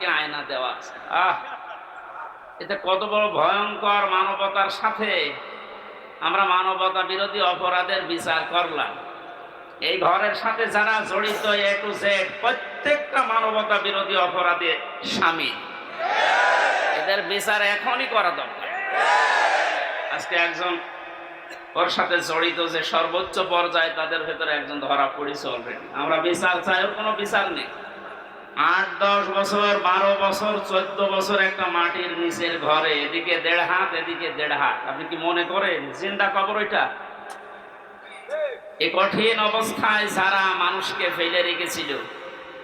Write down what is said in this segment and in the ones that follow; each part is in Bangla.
আমাদেরকে আয়না দেওয়া আছে। আহ, এটা কত বড় ভয়ঙ্কর মানবতার সাথে আমরা মানবতা বিরোধী অপরাধের বিচার করলাম। এই ঘরের সাথে যারা জড়িত, এ টু জেড প্রত্যেকটা মানবতা বিরোধী অপরাধে স্বামী এদের বিচার এখনই করা দরকার। আজকে একজন ওর সাথে জড়িত যে সর্বোচ্চ পর্যায়ে তাদের ভেতরে একজন ধরা পড়েছে অলরেডি আমরা বিচার চাই ওর কোনো বিচার নেই। আট, দশ বছর, বারো বছর, চোদ্দ বছর একটা মাটির নিচের ঘরে, এদিকে দেড় হাত, এদিকে দেড় হাত। আপনি কি মনে করেন? জিন্দা কবর ওইটা? এই কঠিন অবস্থায় যারা মানুষকে ফেলে রেখেছিল,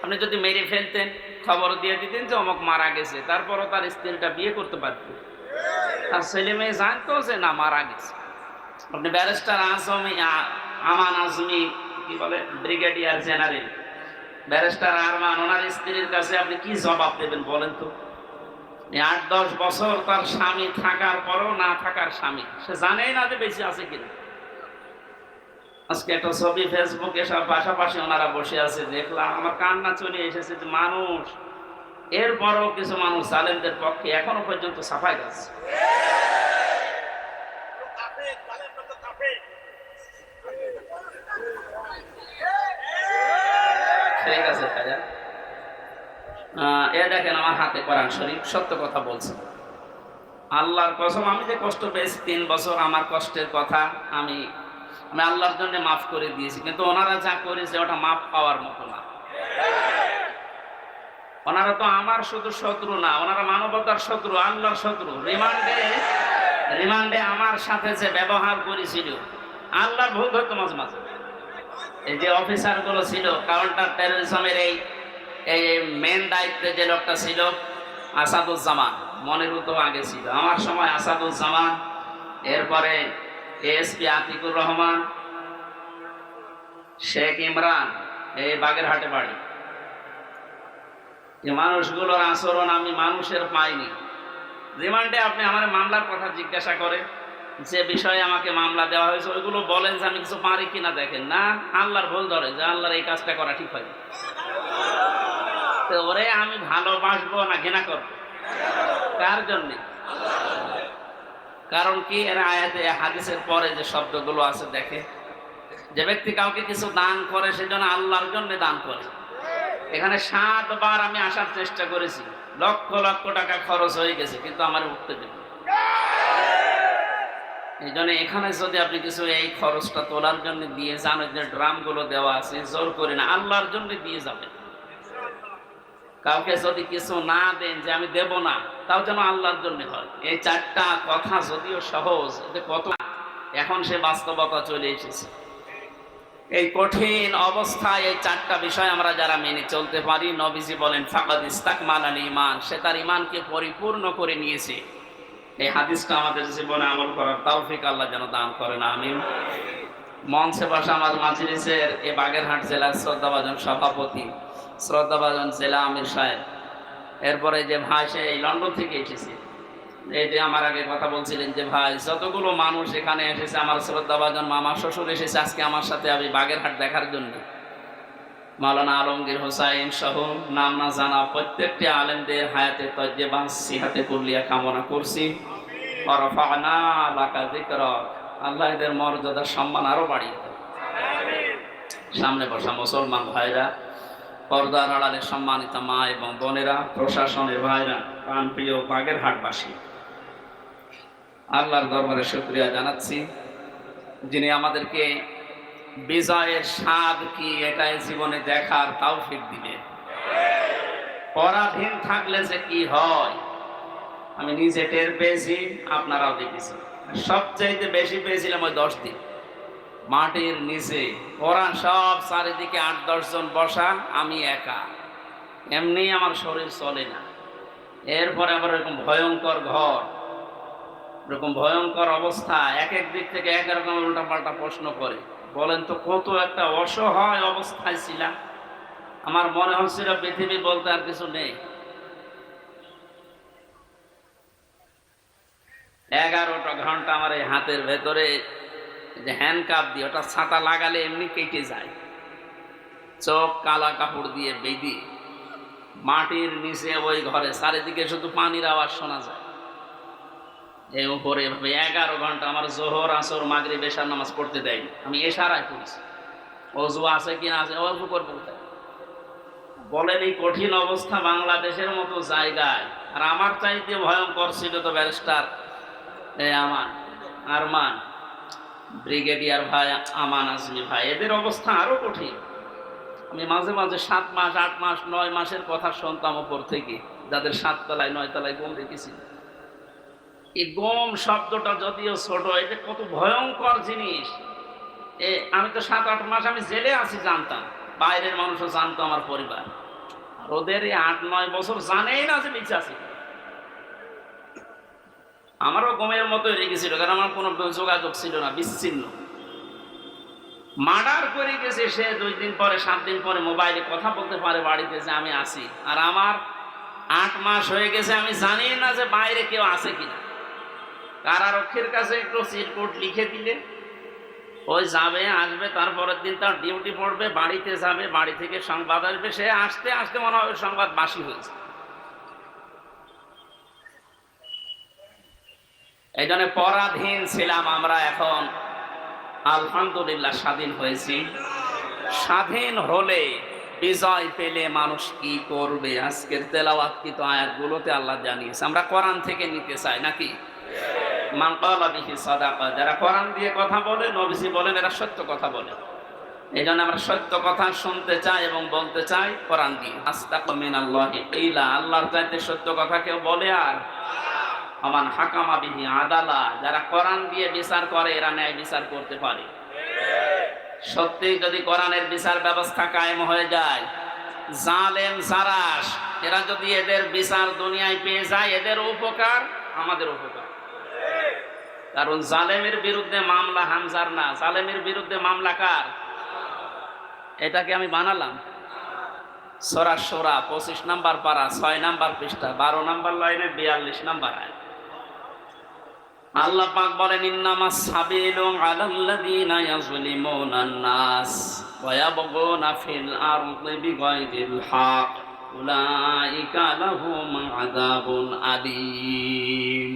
আপনি যদি মেরে ফেলতেন, খবর দিয়ে দিতেন যে অমুক মারা গেছে, তারপরও তার স্ত্রীটা বিয়ে করতে পারতেন তার ছেলে মেয়ে জানতো যে না, মারা গেছে। আপনি ব্যারিস্টার আজমি আমান আজমি, কি বলে? Brigadier general. ব্যারিস্টার আরমান, ওনার স্ত্রীর কাছে আপনি কি জবাব দেবেন বলেন তো? আট, দশ বছর তার স্বামী থাকার পরও না থাকার স্বামী। সে জানেই না যে বেশি আছে কিনা। আজকে একটা ছবি ফেসবুকে সব পাশাপাশি ওনারা বসে আছে। দেখলাম, আমার কান্না চলে এসেছে যে মানুষ, এরপরও কিছু মানুষ জালেমদের পক্ষে এখনও পর্যন্ত সাফাই যাচ্ছে ঠিক আছে ভাইয়া এ দেখেন আমার হাতে কোরআন শরীফ, সত্য কথা বলছি। আল্লাহর কসম, আমি যে কষ্ট পেয়েছি তিন বছর, আমার কষ্টের কথা আমি আমি আল্লাহর জন্য মাফ করে দিয়েছি, কিন্তু ওনারা যা করেছে, ওটা মাফ পাওয়ার মতো না। ওনারা তো আমার শুধু শত্রু না, ওনারা মানবতার শত্রু, আল্লাহর শত্রু। রিমান্ডে রিমান্ডে আমার সাথে যে ব্যবহার করেছিল, আল্লাহর ভুল ধরতো মাঝে মাঝে। এই যে অফিসারগুলো ছিল কাউন্টার টেরোরিজমের এই এই মেন দায়িত্বে যে লোকটা ছিল, আসাদুজ্জামান, মনের তো আগে ছিল। আমার সময় আসাদুজ্জামান, এরপরে এএসপি আতিকুর রহমান, শেখ ইমরান, এই বাগেরহাটে বাড়ি। এই মানুষগুলোর আচরণ আমি মানুষের পাইনি। রিমান্ডে আপনি আমার মামলার কথা জিজ্ঞাসা করেন। যে বিষয়ে আমাকে মামলা দেওয়া হয়েছে, ওইগুলো বলেন যে আমি কিছু পারি কিনা দেখেন। না, আল্লাহর ভুল ধরে, যে আল্লাহর এই কাজটা করা ঠিক হয় তো ওরে আমি ভালোবাসবো না ঘৃণা করব? কার জন্যে? কারণ কি এর আয়াতে, হাদিসের পরে যে শব্দগুলো আছে, দেখে যে ব্যক্তি কাউকে কিছু দান করে, সেজন্য আল্লাহর জন্য দান করে। এখানে সাতবার আমি আসার চেষ্টা করেছি। লক্ষ লক্ষ টাকা খরচ হয়ে গেছে, কিন্তু আমার উঠতে দেবে এই জন্য এখানে যদি আপনি কিছু এই খরচটা তোলার জন্য দিয়ে যান যে ড্রামগুলো দেওয়া আছে, জোর করে না, আল্লাহর জন্য দিয়ে যাবেন। কাউকে যদি কিছু না দেন যে আমি দেব না, তাও যেন আল্লাহর জন্য হয়। এই চারটা কথা যদিও সহজ এতে কত এখন সে বাস্তবতা চলে এসেছে। এই কঠিন অবস্থায় এই চারটা বিষয় আমরা যারা মেনে চলতে পারি, নবীজি বলেন, ফাকাদ ইস্তাকমাল আল ইমান সে তার ইমানকে পরিপূর্ণ করে নিয়েছে। এই হাদিসটা আমাদের জীবনে আমল করার তৌফিক আল্লাহ যেন দান করেন, আমিন। মঞ্চে বসা আমার মাজলিসের এ বাগেরহাট জেলার শ্রদ্ধাভাজন সভাপতি, শ্রদ্ধাভাজন জেলা আমির সাহেব। এরপরে যে ভাই, সে এই লন্ডন থেকে এসেছে। এই যে আমার আগে কথা বলছিলেন যে ভাই, যতগুলো মানুষ এখানে এসেছে, আমার শ্রদ্ধাভাজন মামা, শ্বশুর এসেছে আজকে আমার সাথে আমি বাগেরহাট দেখার জন্য। মাওলানা আলমগীর হোসাইন সহ নাম না জানা প্রত্যেকটি আলেমদের হায়াতে তজ্জেবা সিহাতে কুল্লিয়া কামনা করছি। আল্লাহ এদের মর্যাদা সম্মান আরও বাড়িয়ে সামনে বসা মুসলমান ভাইরা, পর্দার আড়ালে সম্মানিত মা এবং বোনেরা, প্রশাসনের ভাইরা প্রাণপ্রিয় বাগেরহাটবাসী আল্লাহর দরবারে শুক্রিয়া জানাচ্ছি, যিনি আমাদেরকে বিজয়ের স্বাদ কি এটাই জীবনে দেখার তৌফিক দিলেন পরাধীন থাকলে যে কি হয়, আমি নিজে টের পেয়েছি, আপনারাও দেখেছি সবচাইতে বেশি পেয়েছিলাম ওই দশ দিন। মাটির নিচে ওরা সব চারিদিকে আট দশজন বসা, আমি একা। এমনি আমার শরীর চলে না। এরপরে আবার এরকম ভয়ঙ্কর ঘর, এরকম ভয়ঙ্কর অবস্থা, এক এক দিক থেকে এক রকম উল্টাপাল্টা প্রশ্ন করে। বলেন তো, কত একটা অসহায় অবস্থায় ছিলাম। আমার মনে হচ্ছিল পৃথিবী বলতে আর কিছু নেই। এগারোটা ঘণ্টা আমার এই হাতের ভেতরে যে হ্যান্ড কাপ দিয়ে ওটা ছাতা লাগালে এমনি কেটে যায়। চোখ, কালা কাপড় দিয়ে বেঁধে মাটির নিচে ওই ঘরে, চারিদিকে শুধু পানির আওয়াজ শোনা যায়। এই উপরে এভাবে এগারো ঘণ্টা আমার জোহর, আসর মাগরি বেশার নামাজ পড়তে দেয়নি। আমি এশারায় পড়ছি। অজু আছে কি না আছে, অজু করব বলেন এই কঠিন অবস্থা বাংলাদেশের মতো জায়গায়। আর আমার চাইতে ভয়ঙ্কর ছিল তো ব্যারিস্টার আমান, আরমান, ব্রিগেডিয়ার ভাই আমান আজমি ভাই। এদের অবস্থা আরও কঠিন। আমি মাঝে মাঝে সাত মাস, আট মাস, নয় মাসের কথা শুনতাম ওপর থেকে, যাদের সাত তলায় নয় তলায় গম রেখেছি এই গম শব্দটা যদিও ছোট এটা কত ভয়ঙ্কর জিনিস। এ, আমি তো সাত, আট মাস আমি জেলে আছি জানতাম, বাইরের মানুষও জানতো আমার পরিবার। আর ওদের এই আট, নয় বছর জানেই না যে বেঁচে আছে। আমারও গমের মতো রেখেছিল কারণ আমার কোনো যোগাযোগ ছিল না, বিচ্ছিন্ন। মার্ডার করে গেছে সে, দুই দিন পরে, সাত দিন পরে মোবাইলে কথা বলতে পারে বাড়িতে যে আমি আছি। আর আমার আট মাস হয়ে গেছে, আমি জানি না যে বাইরে কেউ আছে কিনা। কারারক্ষীর কাছে একটু চিরকুট লিখে দিলে। ওই যাবে, আসবে তারপরের দিন তার ডিউটি পড়বে, বাড়িতে যাবে, বাড়ি থেকে সংবাদ আসবে। সে আসতে আসতে মনে হয় সংবাদ বাসি হয়েছে। এই জন্য পরাধীন ছিলাম আমরা এখন। আলহামদুলিল্লাহ স্বাধীন হয়েছি। স্বাধীন হলে বিজয় পেলে মানুষ কি করবে? আজকের তেলাওয়াতকৃত আয়াতগুলোতে আল্লাহ জানিয়েছে। আমরা কোরআন থেকে নিতে চাই নাকি? মান যারা কোরআন দিয়ে কথা বলে, নবীজি বলেন এরা সত্য কথা বলে। এই জন্য আমরা সত্য কথা শুনতে চাই এবং বলতে চাই কোরআন দিয়ে। আস্তাক মিনাল্লাহি কিলা, আল্লাহর চাইতে সত্য কথা কেউ বলে আর? আমান হাকামা বিহি আদালা, যারা কোরআন দিয়ে বিচার করে, এরা ন্যায় বিচার করতে পারে। সত্যি যদি কোরআনের বিচার ব্যবস্থা কায়েম হয়ে যায়, জালেম সারাস এরা যদি এদের বিচার দুনিয়ায় পেয়ে যায়, এদের উপকার আমাদের উপকার। কারণ জালেমের বিরুদ্ধে মামলা হামজার না। জালেমের বিরুদ্ধে মামলা কার? এটাকে আমি বানালাম। সরা সোরা, পঁচিশ নাম্বার পারা ছয় নাম্বার পৃষ্ঠা, বারো নাম্বার লাইনে বিয়াল্লিশ নাম্বার আয়। আল্লাহ পাক বলেন ইন্নামা সাবিলু আলাল্লাযীনা ইয়াজলিমুনান নাস ওয়া ফিল আরদি বিগাইরিল হক। উলাইকা লাহুম আযাবুন আলীম।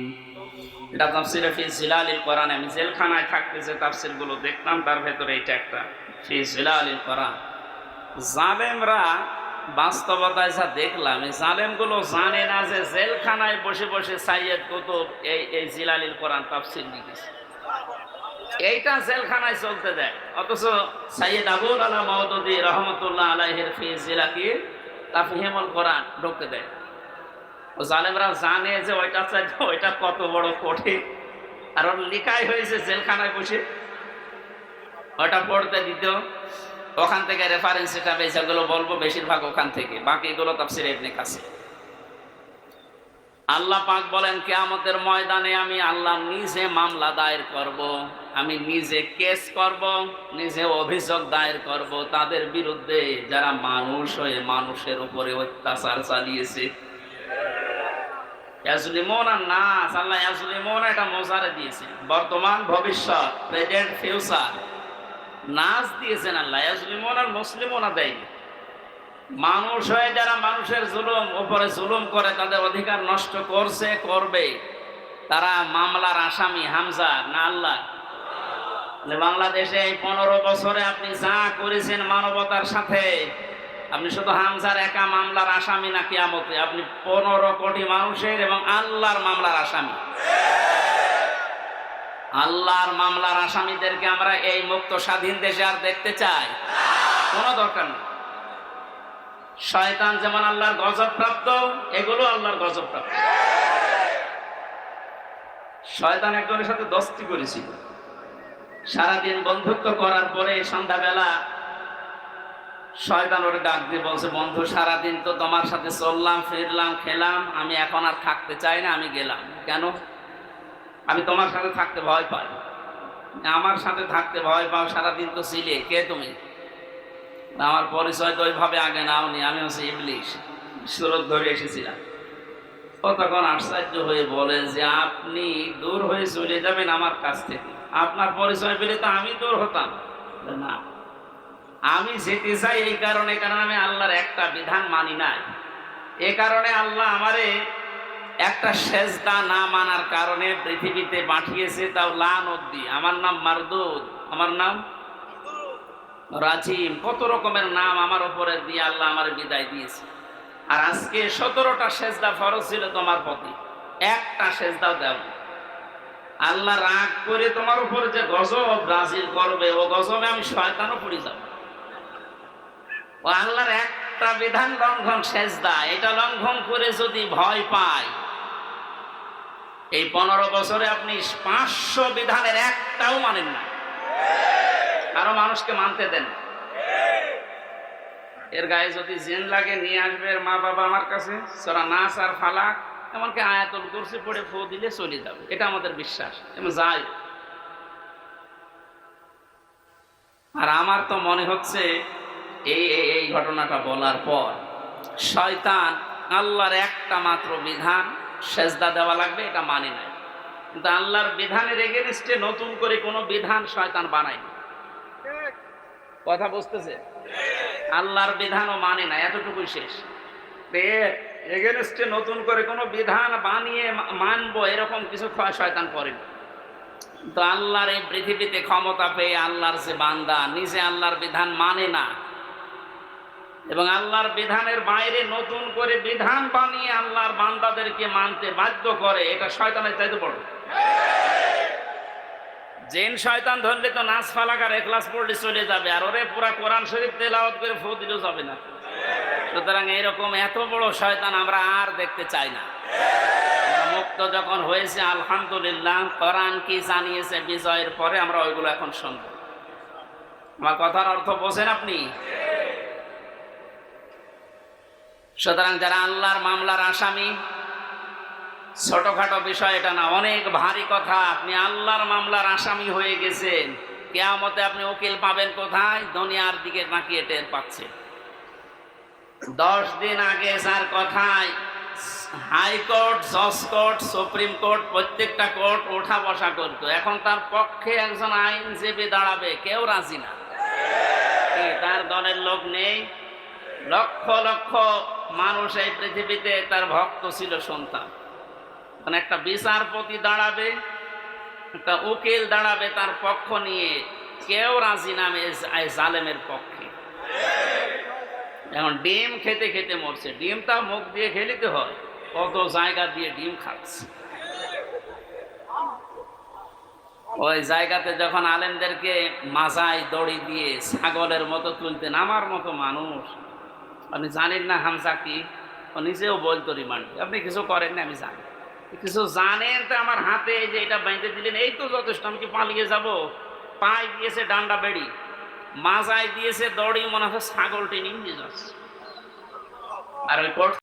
এটা তাফসিরে ফি জিলালিল কোরআন। আমি জেলখানায় থাকতে যে তাফসিরগুলো দেখতাম, তার ভেতরে এটা একটা ফি জিলালিল কোরআন। জালেমরা বাস্তবতায় যা দেখলাম, এই জালেমগুলো জানে না যে জেলখানায় বসে বসে সাইয়েদ কুতুব এই এই জিলালিল কোরআন তাফসির লিখেছে। এইটা জেলখানায় চলতে দেয়। অথচ সাইয়েদ আবুল আলা মহদুদি রহমতুল্লাহ আলাইহির ফি জিলাকি তাফহিমুল কোরআন ঢুকতে দেয়। জালেমরা জানে যে ওইটা চাইতে ওইটা কত বড় কঠিন। আর ওর লিখাই হয়েছে জেলখানায় বসে। ওটা পড়তে দিত। ওখান থেকে রেফারেন্স এটা যেগুলো বলব বেশিরভাগ ওখান থেকে। বাকিগুলো তাফসির ইবনে কাসির। আল্লাহ পাক বলেন, কেয়ামতের ময়দানে আমি আল্লাহ নিজে মামলা দায়ের করব। আমি নিজে কেস করব, নিজে অভিযোগ দায়ের করব। তাদের বিরুদ্ধে যারা মানুষ হয়ে মানুষের উপরে অত্যাচার চালিয়েছে বর্তমান, ভবিষ্যৎ আল্লাহ আর মানুষ হয়ে যারা মানুষের জুলুম, উপরে জুলুম করে, তাদের অধিকার নষ্ট করছে, করবে। তারা মামলার আসামি, হামজা, না আল্লাহ? বাংলাদেশে এই পনেরো বছরে আপনি যা করেছেন মানবতার সাথে আপনি শুধু হামজার একা মামলার আসামি না কিয়ামতে? আপনি পনেরো কোটি মানুষের এবং আল্লাহর মামলার আসামি। আল্লাহর মামলার আসামিদেরকে আমরা এই মুক্ত স্বাধীন দেশে আর দেখতে চাই। কোনো দরকার নেই। শয়তান যেমন আল্লাহর গজব প্রাপ্ত, এগুলো আল্লাহর গজব প্রাপ্ত। শয়তান একজনের সাথে দস্তি করেছিল। সারাদিন বন্ধুত্ব করার পরে সন্ধ্যাবেলা শয়তান ডাক দিয়ে বলছে, বন্ধু, সারাদিন তো তোমার সাথে চললাম, ফিরলাম, খেলাম, আমি এখন আর থাকতে চাই না, আমি গেলাম। কেন? আমি তোমার সাথে থাকতে ভয় পাই। আমার সাথে থাকতে ভয় পাও, সারাদিন তো ছিলে কে তুমি? আমার পরিচয় তো ওইভাবে আগে নাওনি, আমি হচ্ছে ইবলিশ, সুরত ধরে এসেছিলাম। ও তখন আশ্চর্য হয়ে বলে যে, আপনি দূর হয়ে চলে যাবেন আমার কাছ থেকে। আপনার পরিচয় পেলে তো আমি দূর হতাম। না। আমি যেতে চাই এই কারণে, কারণ আমি আল্লাহর একটা বিধান মানি নাই। এ কারণে আল্লাহ আমারে একটা সেজদা না মানার কারণে পৃথিবীতে পাঠিয়েছে, তাও লান অব্দি। আমার নাম মারদুদ। আমার নাম রাজিম। কত রকমের নাম আমার উপরে দিয়ে আল্লাহ আমার বিদায় দিয়েছে। আর আজকে সতেরোটা সেজদা ফরজ ছিল তোমার প্রতি। একটা সেজদাও দেব আল্লাহ রাগ করে তোমার উপরে যে গজব ব্রাজিল করবে, ও গজবে আমি শয়তানও পড়ে যাব। ও আল্লাহর একটা বিধান লঙ্ঘন সেজদা, এটা লঙ্ঘন করে যদি ভয় পায়, এই পনেরো বছরে আপনি পাঁচশো বিধানের একটাও মানেন না। আরও মানুষকে মানতে দেন। এর গায়ে যদি জেন লাগে, নিয়ে আসবে মা বাবা আমার কাছে, সরা নাচ আর ফালাক, এমনকি আয়াতল করছে পড়ে ফো দিলে চলে যাবে। এটা আমাদের বিশ্বাস। এবং যাই আর আমার তো মনে হচ্ছে এই এই ঘটনাটা বলার পর শয়তান আল্লাহর একটা মাত্র বিধান সেজদা দেওয়া লাগবে, এটা মানে নাই। কিন্তু আল্লাহর বিধানের এগেনিস্টে নতুন করে কোনো বিধান শয়তান বানায়নি। কথা বুঝতেছে? আল্লাহর বিধানও মানে না, এতটুকুই শেষ। এগেনস্টে নতুন করে কোনো বিধান বানিয়ে মানবো, এরকম কিছু শয়তান করেনি। তো আল্লাহর এই পৃথিবীতে ক্ষমতা পেয়ে আল্লাহর যে বান্দা, নিজে আল্লাহর বিধান মানে না। এবং আল্লাহর বিধানের বাইরে নতুন করে বিধান বানিয়ে আল্লাহর বান্দাদেরকে মানতে বাধ্য করে, এটা শয়তানের চাইতে বড়। জেন শয়তান ধরলে তো নাচ ফালাকার এখলাস পড়লে চলে যাবে, আর ওরে পুরা কোরআন শরীফ তেলাওয়াত করে ফু দিলেও যাবে না। সুতরাং এরকম এত বড় শয়তান আমরা আর দেখতে চাই না। মুক্ত যখন হয়েছে, আলহামদুলিল্লাহ, কোরআন কি জানিয়েছে বিজয়ের পরে আমরা ওইগুলো এখন শুনব। আমার কথার অর্থ বোঝেন আপনি? সুতরাং যারা আল্লাহর মামলার আসামি, ছোটখাটো বিষয় এটা না, অনেক ভারী কথা। আপনি আল্লাহর মামলার আসামি হয়ে গেছেন, কেয়ামতে আপনি উকিল পাবেন কোথায়? দুনিয়ার দিকে তাকিয়ে টের পাচ্ছে। দশ দিন আগে যার কথায় হাইকোর্ট জজ কোর্ট, সুপ্রিম কোর্ট, প্রত্যেকটা কোর্ট ওঠা বসা করতো। এখন তার পক্ষে একজন আইনজীবী দাঁড়াবে, কেউ রাজি না। তার দলের লোক নেই? লক্ষ লক্ষ মানুষ এই পৃথিবীতে তার ভক্ত ছিল সন্তান। মানে একটা বিচারপতি দাঁড়াবে, একটা উকিল দাঁড়াবে তার পক্ষ নিয়ে। কেউ রাজি নামে জালেমের পক্ষে। এখন ডিম খেতে খেতে মরছে। ডিমটা মুখ দিয়ে খেলিতে হয়, কত জায়গা দিয়ে ডিম খাচ্ছে। ওই জায়গাতে যখন আলেমদেরকে মাজায় দড়ি দিয়ে ছাগলের মতো তুলতেন, আমার মতো মানুষ আপনি জানেন না হামসা কি? ও নিজেও বলতো রিমান্ডে আপনি কিছু করেন না, আমি জানি। কিছু জানেন তো আমার হাতে যে এটা বেঁধে দিলেন, এই তো যথেষ্ট, আমি কি পালিয়ে যাব? পায়ে দিয়েছে ডান্ডা বেড়ি। মাজায় দিয়েছে দড়ি, মনে হয় ছাগলটি নিয়ে যাচ্ছে। আর ওই